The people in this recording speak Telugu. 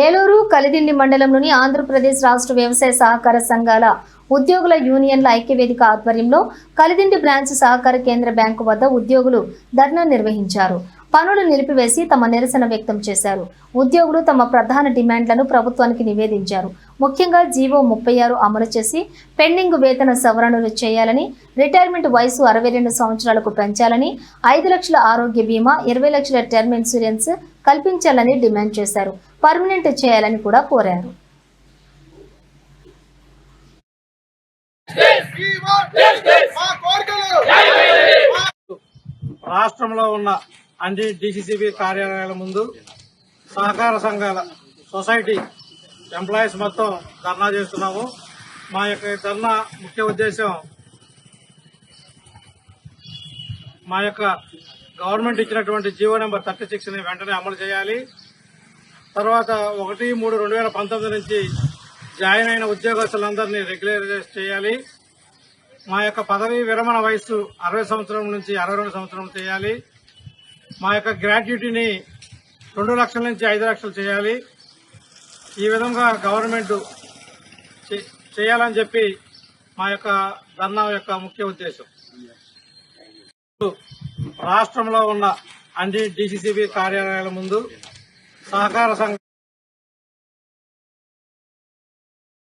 ఏలూరు కలిదిండి మండలంలోని ఆంధ్రప్రదేశ్ రాష్ట్ర వ్యవసాయ సహకార సంఘాల ఉద్యోగుల యూనియన్ల ఐక్యవేదిక ఆధ్వర్యంలో కలిదిండి బ్రాంచ్ సహకార కేంద్ర బ్యాంకు వద్ద ఉద్యోగులు ధర్నా నిర్వహించారు. పనులు నిలిపివేసి తమ నిరసన వ్యక్తం చేశారు. ఉద్యోగులు తమ ప్రధాన డిమాండ్లను ప్రభుత్వానికి నివేదించారు. ముఖ్యంగా జీవో ముప్పై ఆరు అమలు చేసి పెండింగ్ వేతన సవరణలు చేయాలని రిటైర్మెంట్ వయసు అరవై రెండు సంవత్సరాలకు పెంచాలని ఐదు లక్షల ఆరోగ్య బీమా ఇరవై లక్షల టర్మ్ ఇన్సూరెన్స్ కల్పించాలని డిమాండ్ చేశారు. పర్మనెంట్ చేయాలని కూడా కోరారు. రాష్ట్రంలో ఉన్న అన్ని డిసిసిబి కార్యాలయాల ముందు సహకార సంఘాల సొసైటీ ఎంప్లాయీస్ మొత్తం ధర్నా చేస్తున్నాము. మా యొక్క ధర్నా ముఖ్య ఉద్దేశం మా యొక్క గవర్నమెంట్ ఇచ్చినటువంటి జీవో నెంబర్ థర్టీ సిక్స్ని వెంటనే అమలు చేయాలి. తర్వాత ఒకటి మూడు రెండు వేల పంతొమ్మిది నుంచి జాయిన్ అయిన ఉద్యోగస్తులందరినీ రెగ్యులరైజ్ చేయాలి. మా యొక్క పదవీ విరమణ వయస్సు అరవై సంవత్సరం నుంచి అరవై రెండు సంవత్సరం చేయాలి. మా యొక్క గ్రాట్యుటీని రెండు లక్షల నుంచి ఐదు లక్షలు చేయాలి. ఈ విధంగా గవర్నమెంట్ చే- చేయాలని చెప్పి మా యొక్క ధర్నా యొక్క ముఖ్య ఉద్దేశం. రాష్ట్రంలో ఉన్న అన్ని డిసిసిబి కార్యాలయాల ముందు సహకార సంఘ